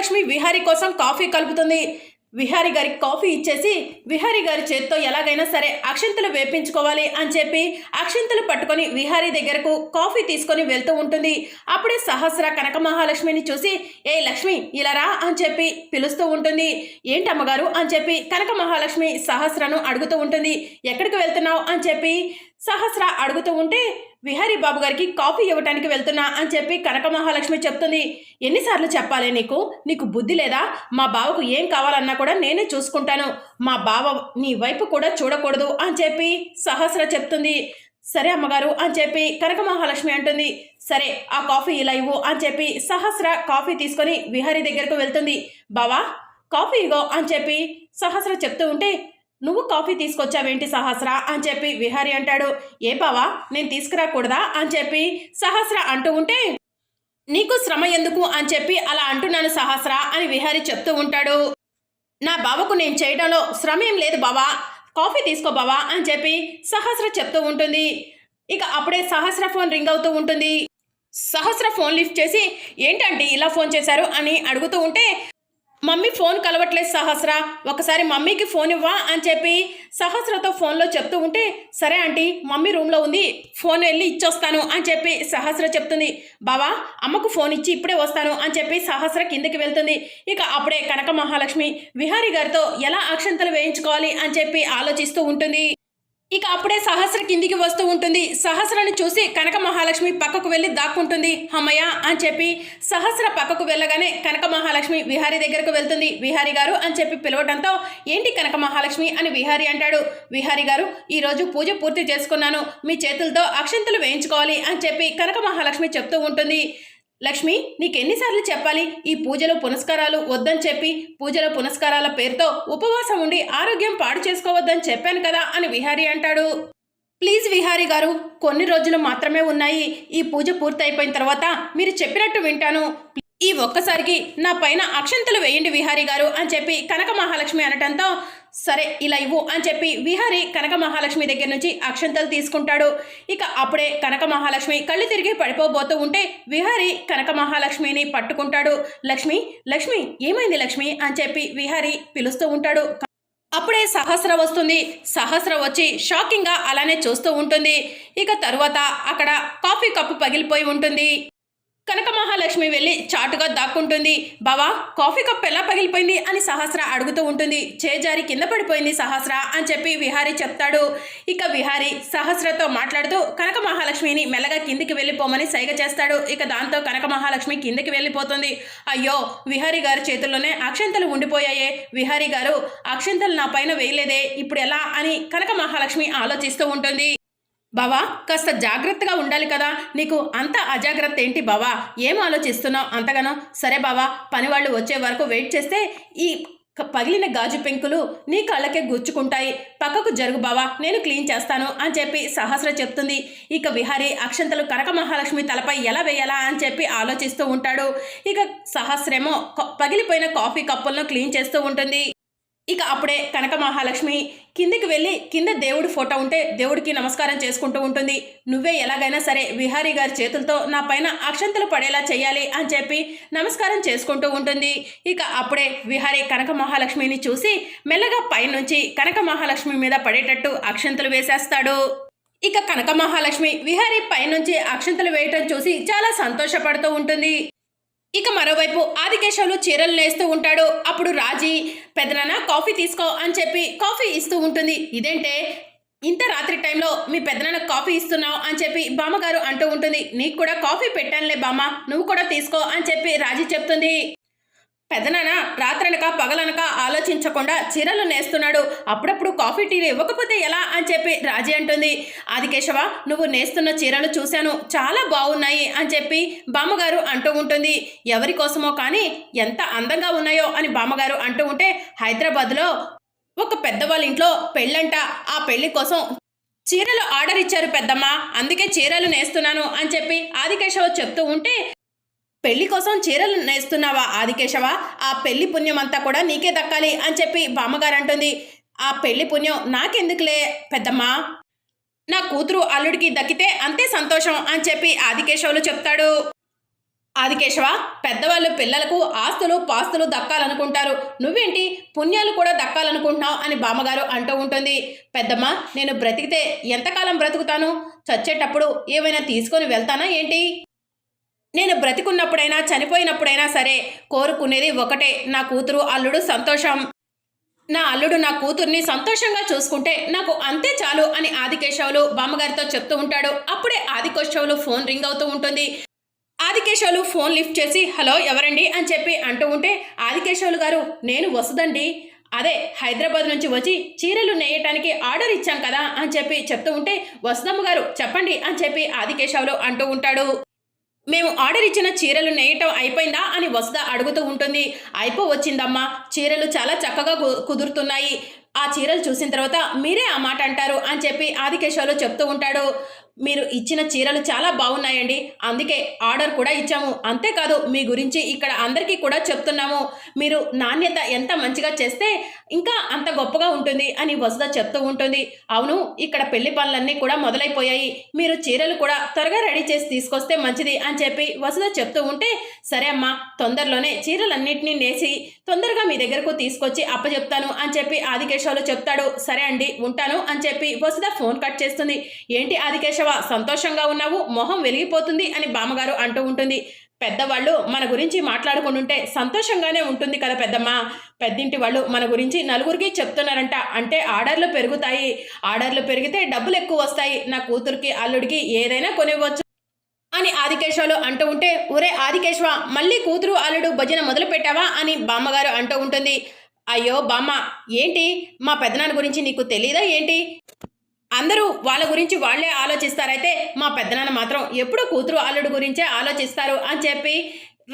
లక్ష్మి విహారీ కోసం కాఫీ కలుపుతుంది. విహారీ గారికి కాఫీ ఇచ్చేసి విహారీ గారి చేత్తో ఎలాగైనా సరే అక్షంతలు వేపించుకోవాలి అని చెప్పి అక్షంతలు పట్టుకొని విహారీ దగ్గరకు కాఫీ తీసుకొని వెళ్తూ ఉంటుంది. అప్పుడే సహస్ర కనక మహాలక్ష్మిని చూసి ఏ లక్ష్మి ఇలా రా అని చెప్పి పిలుస్తూ ఉంటుంది. ఏంటి అమ్మగారు అని చెప్పి కనక మహాలక్ష్మి సహస్రను అడుగుతూ ఉంటుంది. ఎక్కడికి వెళ్తున్నావు అని చెప్పి సహస్ర అడుగుతూ ఉంటే విహారీ బాబు గారికి కాఫీ ఇవ్వటానికి వెళ్తున్నా అని చెప్పి కనక మహాలక్ష్మి చెప్తుంది. ఎన్నిసార్లు చెప్పాలి నీకు? నీకు బుద్ధి లేదా? మా బావకు ఏం కావాలన్నా కూడా నేనే చూసుకుంటాను. మా బావ నీ వైపు కూడా చూడకూడదు అని చెప్పి సహస్ర చెప్తుంది. సరే అమ్మగారు అని చెప్పి కనక మహాలక్ష్మి అంటుంది. సరే ఆ కాఫీ ఇలా ఇవ్వు అని చెప్పి సహస్ర కాఫీ తీసుకొని విహారీ దగ్గరకు వెళ్తుంది. బావా కాఫీ ఇగో అని చెప్పి సహస్ర చెప్తూ ఉంటే నువ్వు కాఫీ తీసుకొచ్చావేంటి సహస్ర? అని చెప్పి విహారి అంటాడు. ఏ బావా నేను తీసుకురాకూడదా? అని చెప్పి సహస్ర అంటూ ఉంటే నీకు శ్రమ ఎందుకు? అని చెప్పి అలా అంటున్నాను సహస్ర అని విహారి చెప్తూ ఉంటాడు. నా బావకు నేను చేయడంలో శ్రమ ఏం లేదు బావా. కాఫీ తీసుకో బావా అని చెప్పి సహస్ర చెప్తూ ఉంటుంది. ఇక అప్పుడే సహస్ర ఫోన్ రింగ్ అవుతూ ఉంటుంది. సహస్ర ఫోన్ లిఫ్ట్ చేసి ఏంటంటే ఇలా ఫోన్ చేశారు? అని అడుగుతూ ఉంటే మమ్మీ ఫోన్ కలవట్లేదు సహస్ర. ఒకసారి మమ్మీకి ఫోన్ ఇవ్వా అని చెప్పి సహస్రతో ఫోన్లో చెప్తూ ఉంటే సరే ఆంటీ మమ్మీ రూమ్లో ఉంది ఫోన్ వెళ్ళి ఇచ్చొస్తాను అని చెప్పి సహస్ర చెప్తుంది. బావా అమ్మకు ఫోన్ ఇచ్చి ఇప్పుడే వస్తాను అని చెప్పి సహస్ర కిందకి వెళ్తుంది. ఇక అప్పుడే కనక మహాలక్ష్మి విహారీ గారితో ఎలా అక్షంతలు వేయించుకోవాలి అని చెప్పి ఆలోచిస్తూ ఉంటుంది. ఇక అప్పుడే సహస్ర కిందికి వస్తూ ఉంటుంది. సహస్రను చూసి కనక మహాలక్ష్మి పక్కకు వెళ్ళి దాక్కుంటుంది. అమ్మయ్య అని చెప్పి సహస్ర పక్కకు వెళ్ళగానే కనక మహాలక్ష్మి విహారి దగ్గరకు వెళ్తుంది. విహారి గారు అని చెప్పి పిలవడంతో ఏంటి కనక మహాలక్ష్మి అని విహారి అంటాడు. విహారి గారు ఈరోజు పూజ పూర్తి చేసుకున్నాను. మీ చేతులతో అక్షంతలు వేయించుకోవాలి అని చెప్పి కనక మహాలక్ష్మి చెప్తూ ఉంటుంది. లక్ష్మి నీకెన్నిసార్లు చెప్పాలి ఈ పూజలు పునస్కారాలు వద్దని చెప్పి పూజల పునస్కారాల పేరుతో ఉపవాసం ఉండి ఆరోగ్యం పాడు చేసుకోవద్దని చెప్పాను కదా అని విహారీ అంటాడు. ప్లీజ్ విహారీ గారు కొన్ని రోజులు మాత్రమే ఉన్నాయి ఈ పూజ పూర్తయిపోయిన తర్వాత మీరు చెప్పినట్టు వింటాను. ఈ ఒక్కసారికి నా పైన అక్షంతలు వేయండి విహారీ గారు అని చెప్పి కనక మహాలక్ష్మి అనటంతో సరే ఇలా ఇవ్వు అని చెప్పి విహారీ కనక మహాలక్ష్మి దగ్గర నుంచి అక్షంతలు తీసుకుంటాడు. ఇక అప్పుడే కనక మహాలక్ష్మి కళ్ళు తిరిగి పడిపోబోతూ ఉంటే విహారీ కనక మహాలక్ష్మిని పట్టుకుంటాడు. లక్ష్మి లక్ష్మి ఏమైంది లక్ష్మి? అని చెప్పి విహారీ పిలుస్తూ ఉంటాడు. అప్పుడే సహస్ర వస్తుంది. సహస్ర వచ్చి షాకింగ్గా అలానే చూస్తూ ఉంటుంది. ఇక తరువాత అక్కడ కాఫీ కప్పు పగిలిపోయి ఉంటుంది. కనక మహాలక్ష్మి వెళ్ళి చాటుగా దాక్కుంటుంది. బావా కాఫీ కప్ ఎలా పగిలిపోయింది? అని సహస్ర అడుగుతూ ఉంటుంది. చేజారి కింద పడిపోయింది సహస్ర అని చెప్పి విహారీ చెప్తాడు. ఇక విహారీ సహస్రతో మాట్లాడుతూ కనక మహాలక్ష్మిని మెల్లగా కిందికి వెళ్ళిపోమని సైగ చేస్తాడు. ఇక దాంతో కనక మహాలక్ష్మి కిందికి వెళ్ళిపోతుంది. అయ్యో విహారీ గారి చేతుల్లోనే అక్షంతలు ఉండిపోయాయే. విహారీ గారు అక్షంతలు నా పైన వేయలేదే. ఇప్పుడు ఎలా? అని కనక మహాలక్ష్మి ఆలోచిస్తూ ఉంటుంది. బావా కాస్త జాగ్రత్తగా ఉండాలి కదా. నీకు అంత అజాగ్రత్త ఏంటి బావా? ఏం ఆలోచిస్తున్నావు అంతగానో? సరే బావా పనివాళ్ళు వచ్చే వరకు వెయిట్ చేస్తే ఈ పగిలిన గాజు పెంకులు నీ కళ్ళకే గుచ్చుకుంటాయి. పక్కకు జరుగు బావా నేను క్లీన్ చేస్తాను అని చెప్పి సహస్ర చెప్తుంది. ఇక విహారీ అక్షంతలు కనక మహాలక్ష్మి తలపై ఎలా వేయాలా అని చెప్పి ఆలోచిస్తూ ఉంటాడు. ఇక సహస్రేమో పగిలిపోయిన కాఫీ కప్పులను క్లీన్ చేస్తూ ఉంటుంది. ఇక అప్పుడే కనక మహాలక్ష్మి కిందికి వెళ్ళి కింద దేవుడి ఫోటో ఉంటే దేవుడికి నమస్కారం చేసుకుంటూ ఉంటుంది. నువ్వే ఎలాగైనా సరే విహారీ గారి చేతులతో నా పైన అక్షంతలు పడేలా చేయాలి అని చెప్పి నమస్కారం చేసుకుంటూ ఉంటుంది. ఇక అప్పుడే విహారీ కనక మహాలక్ష్మిని చూసి మెల్లగా పైనుంచి కనక మహాలక్ష్మి మీద పడేటట్టు అక్షంతలు వేసేస్తాడు. ఇక కనక మహాలక్ష్మి విహారీ పైనుంచి అక్షంతలు వేయటం చూసి చాలా సంతోషపడుతూ ఉంటుంది. ఇక మరోవైపు ఆదికేశవులు చీరలు నేస్తూ ఉంటాడు. అప్పుడు రాజీ పెదనాన్న కాఫీ తీసుకో అని చెప్పి కాఫీ ఇస్తూ ఉంటుంది. ఇదేంటే ఇంత రాత్రి టైంలో మీ పెదనాన్న కాఫీ ఇస్తున్నావు అని చెప్పి బామ్మగారు అంటూ ఉంటుంది. నీకు కూడా కాఫీ పెట్టానులే బామ్మ నువ్వు కూడా తీసుకో అని చెప్పి రాజీ చెప్తుంది. పెదనాన్న రాత్రనక పగలనక ఆలోచించకుండా చీరలు నేస్తున్నాడు. అప్పుడప్పుడు కాఫీ టీలు ఇవ్వకపోతే ఎలా అని చెప్పి రాజీ అంటుంది. ఆదికేశవ నువ్వు నేస్తున్న చీరలు చూశాను. చాలా బాగున్నాయి అని చెప్పి బామ్మగారు అంటూ ఉంటుంది. ఎవరి కోసమో కానీ ఎంత అందంగా ఉన్నాయో అని బామ్మగారు అంటూ ఉంటే హైదరాబాద్లో ఒక పెద్దవాళ్ళ ఇంట్లో పెళ్ళంట. ఆ పెళ్ళి కోసం చీరలు ఆర్డర్ ఇచ్చారు పెద్దమ్మ. అందుకే చీరలు నేస్తున్నాను అని చెప్పి ఆదికేశవ చెప్తూ ఉంటే పెళ్ళి కోసం చీరలు నేస్తున్నావా ఆదికేశవ? ఆ పెళ్ళి పుణ్యం అంతా కూడా నీకే దక్కాలి అని చెప్పి బామ్మగారు అంటుంది. ఆ పెళ్ళి పుణ్యం నాకెందుకులే పెద్దమ్మా? నా కూతురు అల్లుడికి దక్కితే అంతే సంతోషం అని చెప్పి ఆదికేశవులు చెప్తాడు. ఆదికేశవ పెద్దవాళ్ళు పిల్లలకు ఆస్తులు పాస్తులు దక్కాలనుకుంటారు. నువ్వేంటి? పుణ్యాలు కూడా దక్కాలనుకుంటున్నావు అని బామ్మగారు అంటూ ఉంటుంది. పెద్దమ్మ నేను బ్రతికితే ఎంతకాలం బ్రతుకుతాను? చచ్చేటప్పుడు ఏమైనా తీసుకొని వెళ్తానా ఏంటి? నేను బ్రతికున్నప్పుడైనా చనిపోయినప్పుడైనా సరే కోరుకునేది ఒకటే నా కూతురు అల్లుడు సంతోషం. నా అల్లుడు నా కూతుర్ని సంతోషంగా చూసుకుంటే నాకు అంతే చాలు అని ఆదికేశవులు బామ్మగారితో చెప్తూ ఉంటాడు. అప్పుడే ఆదికేశవులు ఫోన్ రింగ్ అవుతూ ఉంటుంది. ఆదికేశవులు ఫోన్ లిఫ్ట్ చేసి హలో ఎవరండి? అని చెప్పి అంటూ ఉంటే ఆదికేశవులు గారు నేను వసుదండి. అదే హైదరాబాద్ నుంచి వచ్చి చీరలు నేయటానికి ఆర్డర్ ఇచ్చాం కదా? అని చెప్పి చెప్తూ ఉంటే వసుదమ్మ గారు చెప్పండి అని చెప్పి ఆదికేశవులు అంటూ ఉంటాడు. మేము ఆర్డర్ ఇచ్చిన చీరలు నేయటం అయిపోయిందా అని వసుధ అడుగుతూ ఉంటుంది. అయిపో వచ్చిందమ్మా చీరలు చాలా చక్కగా కు- కుదురుతున్నాయి. ఆ చీరలు చూసిన తర్వాత మీరే ఆ మాట అంటారు అని చెప్పి ఆదికేశవులు చెప్తూ ఉంటాడు. మీరు ఇచ్చిన చీరలు చాలా బాగున్నాయండి. అందుకే ఆర్డర్ కూడా ఇచ్చాము. అంతేకాదు మీ గురించి ఇక్కడ అందరికీ కూడా చెప్తున్నాము. మీరు నాణ్యత ఎంత మంచిగా చేస్తే ఇంకా అంత గొప్పగా ఉంటుంది అని వసుధ చెప్తూ ఉంటుంది. అవును ఇక్కడ పెళ్ళి పనులన్నీ కూడా మొదలైపోయాయి. మీరు చీరలు కూడా త్వరగా రెడీ చేసి తీసుకొస్తే మంచిది అని చెప్పి వసుధ చెప్తూ ఉంటే సరే అమ్మా తొందరలోనే చీరలన్నింటినీ నేసి తొందరగా మీ దగ్గరకు తీసుకొచ్చి అప్పచెప్తాను అని చెప్పి ఆదికేశవులు చెప్తాడు. సరే అండి ఉంటాను అని చెప్పి వసుధ ఫోన్ కట్ చేస్తుంది. ఏంటి ఆదికేశవ? సంతోషంగా ఉన్నావు మొహం వెలిగిపోతుంది అని బామ్మగారు అంటూ ఉంటుంది. పెద్దవాళ్ళు మన గురించి మాట్లాడుకుంటుంటే సంతోషంగానే ఉంటుంది కదా పెద్దమ్మ. పెద్దింటి వాళ్ళు మన గురించి నలుగురికి చెప్తున్నారంట. అంటే ఆర్డర్లు పెరుగుతాయి. ఆర్డర్లు పెరిగితే డబ్బులు ఎక్కువ వస్తాయి. నా కూతురికి అల్లుడికి ఏదైనా కొనివ్వచ్చు అని ఆదికేశవులు అంటూ ఉంటే ఒరే ఆదికేశవ మళ్ళీ కూతురు అల్లుడు భజన మొదలు పెట్టావా? అని బామ్మగారు అంటూ ఉంటుంది. అయ్యో బామ్మ ఏంటి? మా పెద్దనాన్న గురించి నీకు తెలీదా ఏంటి? అందరూ వాళ్ళ గురించి వాళ్ళే ఆలోచిస్తారైతే మా పెద్దనాన్న మాత్రం ఎప్పుడూ కూతురు అల్లుడు గురించే ఆలోచిస్తారు అని చెప్పి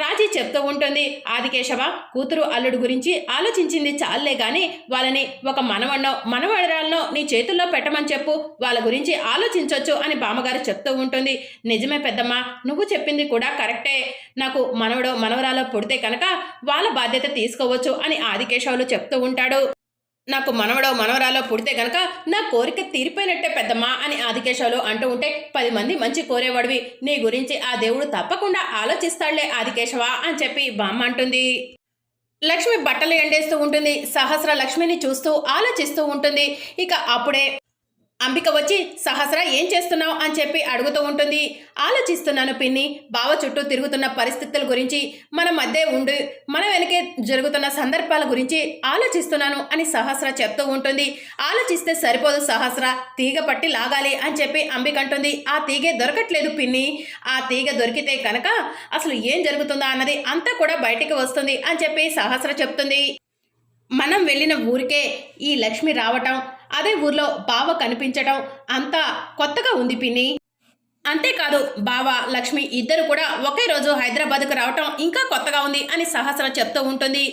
రాజీ చెప్తూ ఉంటుంది. ఆదికేశవ కూతురు అల్లుడు గురించి ఆలోచించింది చాలే కానీ వాళ్ళని ఒక మనవన్నో మనవడరాలనో నీ చేతుల్లో పెట్టమని చెప్పు. వాళ్ళ గురించి ఆలోచించవచ్చు అని బామ్మగారు చెప్తూ ఉంటుంది. నిజమే పెద్దమ్మ నువ్వు చెప్పింది కూడా కరెక్టే. నాకు మనవడో మనవరాలో పుడితే కనుక వాళ్ళ బాధ్యత తీసుకోవచ్చు అని ఆదికేశవులు చెప్తూ ఉంటాడు. నాకు మనవడో మనవరాలో పుడితే గనక నా కోరిక తీరిపోయినట్టే పెద్దమ్మా అని ఆదికేశవులు అంటూ ఉంటే పది మంది మంచి కోరేవాడివి. నీ గురించి ఆ దేవుడు తప్పకుండా ఆలోచిస్తాడులే ఆదికేశవ అని చెప్పి బామ్మ అంటుంది. లక్ష్మి బట్టలు ఎండేస్తూ ఉంటుంది. సహస్ర లక్ష్మిని చూస్తూ ఆలోచిస్తూ ఉంటుంది. ఇక అప్పుడే అంబిక వచ్చి సహస్ర ఏం చేస్తున్నావు? అని చెప్పి అడుగుతూ ఉంటుంది. ఆలోచిస్తున్నాను పిన్ని. బావ చుట్టూ తిరుగుతున్న పరిస్థితుల గురించి మన మధ్య ఉండి మన వెనకే జరుగుతున్న సందర్భాల గురించి ఆలోచిస్తున్నాను అని సహస్ర చెప్తూ ఉంటుంది. ఆలోచిస్తే సరిపోదు సహస్ర తీగ పట్టి లాగాలి అని చెప్పి అంబిక అంటుంది. ఆ తీగే దొరకట్లేదు పిన్ని. ఆ తీగ దొరికితే కనుక అసలు ఏం జరుగుతుందా అన్నది అంతా కూడా బయటికి వస్తుంది అని చెప్పి సహస్ర చెప్తుంది. మనం వెళ్ళిన ఊరికే ఈ లక్ష్మి రావటం అదే ఊర్లో బావ కనిపించటం అంతా కొత్తగా ఉంది పిన్ని. అంతేకాదు బావ లక్ష్మి ఇద్దరు కూడా ఒకే రోజు హైదరాబాద్కు రావటం ఇంకా కొత్తగా ఉంది అని సహస్ర చెప్తూ ఉంటుంది.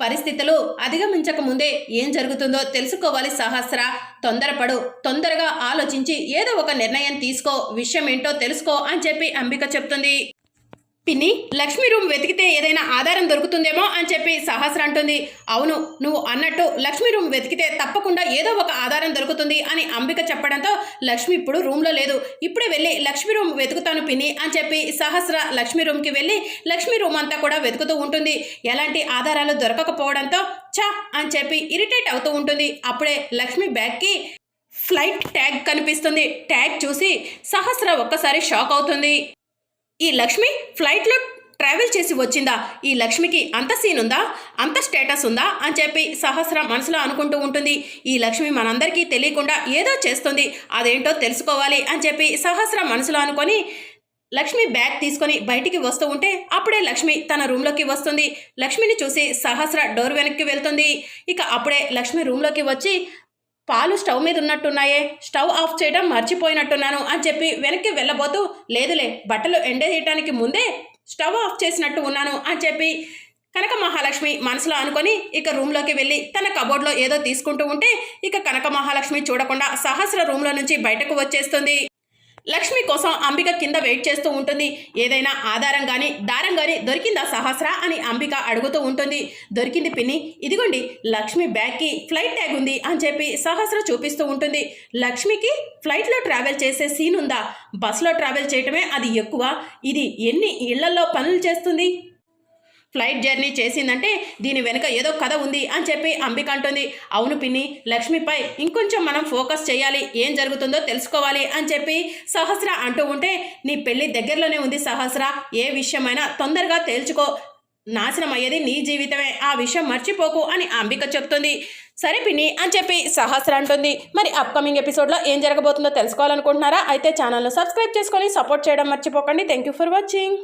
పరిస్థితులు అధిగమించక ముందే ఏం జరుగుతుందో తెలుసుకోవాలి సహస్ర. తొందరపడు తొందరగా ఆలోచించి ఏదో ఒక నిర్ణయం తీసుకో విషయం ఏంటో తెలుసుకో అని చెప్పి అంబిక చెప్తుంది. పిన్ని లక్ష్మి రూమ్ వెతికితే ఏదైనా ఆధారం దొరుకుతుందేమో అని చెప్పి సహస్ర అంటుంది. అవును నువ్వు అన్నట్టు లక్ష్మి రూమ్ వెతికితే తప్పకుండా ఏదో ఒక ఆధారం దొరుకుతుంది అని అంబిక చెప్పడంతో లక్ష్మి ఇప్పుడు రూమ్లో లేదు. ఇప్పుడే వెళ్ళి లక్ష్మి రూమ్ వెతుకుతాను పిన్ని అని చెప్పి సహస్ర లక్ష్మి రూమ్కి వెళ్ళి లక్ష్మి రూమ్ అంతా కూడా వెతుకుతూ ఉంటుంది. ఎలాంటి ఆధారాలు దొరకకపోవడంతో చా అని చెప్పి ఇరిటేట్ అవుతూ ఉంటుంది. అప్పుడే లక్ష్మి బ్యాగ్కి ఫ్లైట్ ట్యాగ్ కనిపిస్తుంది. ట్యాగ్ చూసి సహస్ర ఒక్కసారి షాక్ అవుతుంది. ఈ లక్ష్మి ఫ్లైట్లో ట్రావెల్ చేసి వచ్చిందా? ఈ లక్ష్మికి అంత సీన్ ఉందా? అంత స్టేటస్ ఉందా? అని చెప్పి సహస్ర మనసులో అనుకుంటూ ఉంటుంది. ఈ లక్ష్మి మనందరికీ తెలియకుండా ఏదో చేస్తుంది. అదేంటో తెలుసుకోవాలి అని చెప్పి సహస్ర మనసులో అనుకొని లక్ష్మి బ్యాగ్ తీసుకొని బయటికి వస్తూ ఉంటే అప్పుడే లక్ష్మి తన రూమ్లోకి వస్తుంది. లక్ష్మిని చూసి సహస్ర డోర్ వెనక్కి వెళ్తుంది. ఇక అప్పుడే లక్ష్మి రూమ్లోకి వచ్చి పాలు స్టవ్ మీద ఉన్నట్టున్నాయే స్టవ్ ఆఫ్ చేయడం మర్చిపోయినట్టున్నాను అని చెప్పి వెనక్కి వెళ్ళబోతూ లేదులే బట్టలు ఎండేయటానికి ముందే స్టవ్ ఆఫ్ చేసినట్టు ఉన్నాను అని చెప్పి కనక మహాలక్ష్మి మనసులో అనుకొని ఇక రూమ్లోకి వెళ్ళి తన కబోర్డ్లో ఏదో తీసుకుంటూ ఉంటే ఇక కనక మహాలక్ష్మి చూడకుండా సహస్ర రూమ్లో నుంచి బయటకు వచ్చేస్తుంది. లక్ష్మి కోసం అంబిక కింద వెయిట్ చేస్తూ ఉంటుంది. ఏదైనా ఆధారం కానీ దారం కానీ దొరికిందా సహస్ర అని అంబిక అడుగుతూ ఉంటుంది. దొరికింది పిన్ని. ఇదిగోండి లక్ష్మి బ్యాగ్కి ఫ్లైట్ ట్యాగ్ ఉంది అని చెప్పి సహస్ర చూపిస్తూ ఉంటుంది. లక్ష్మికి ఫ్లైట్లో ట్రావెల్ చేసే సీన్ ఉందా? బస్సులో ట్రావెల్ చేయటమే అది ఎక్కువ. ఇది ఎన్ని ఇళ్ళలో పనులు చేస్తుంది? ఫ్లైట్ జర్నీ చేసిందంటే దీని వెనుక ఏదో కథ ఉంది అని చెప్పి అంబిక అంటుంది. అవును పిన్ని లక్ష్మిపై ఇంకొంచెం మనం ఫోకస్ చేయాలి. ఏం జరుగుతుందో తెలుసుకోవాలి అని చెప్పి సహస్ర అంటూ ఉంటే నీ పెళ్ళి దగ్గరలోనే ఉంది సహస్ర. ఏ విషయమైనా తొందరగా తేల్చుకో. నాశనం అయ్యేది నీ జీవితమే. ఆ విషయం మర్చిపోకు అని అంబిక చెప్తుంది. సరే పిన్ని అని చెప్పి సహస్ర అంటుంది. మరి అప్కమింగ్ ఎపిసోడ్లో ఏం జరగబోతుందో తెలుసుకోవాలనుకుంటున్నారా? అయితే ఛానల్ను సబ్స్క్రైబ్ చేసుకొని సపోర్ట్ చేయడం మర్చిపోకండి. Thank you for watching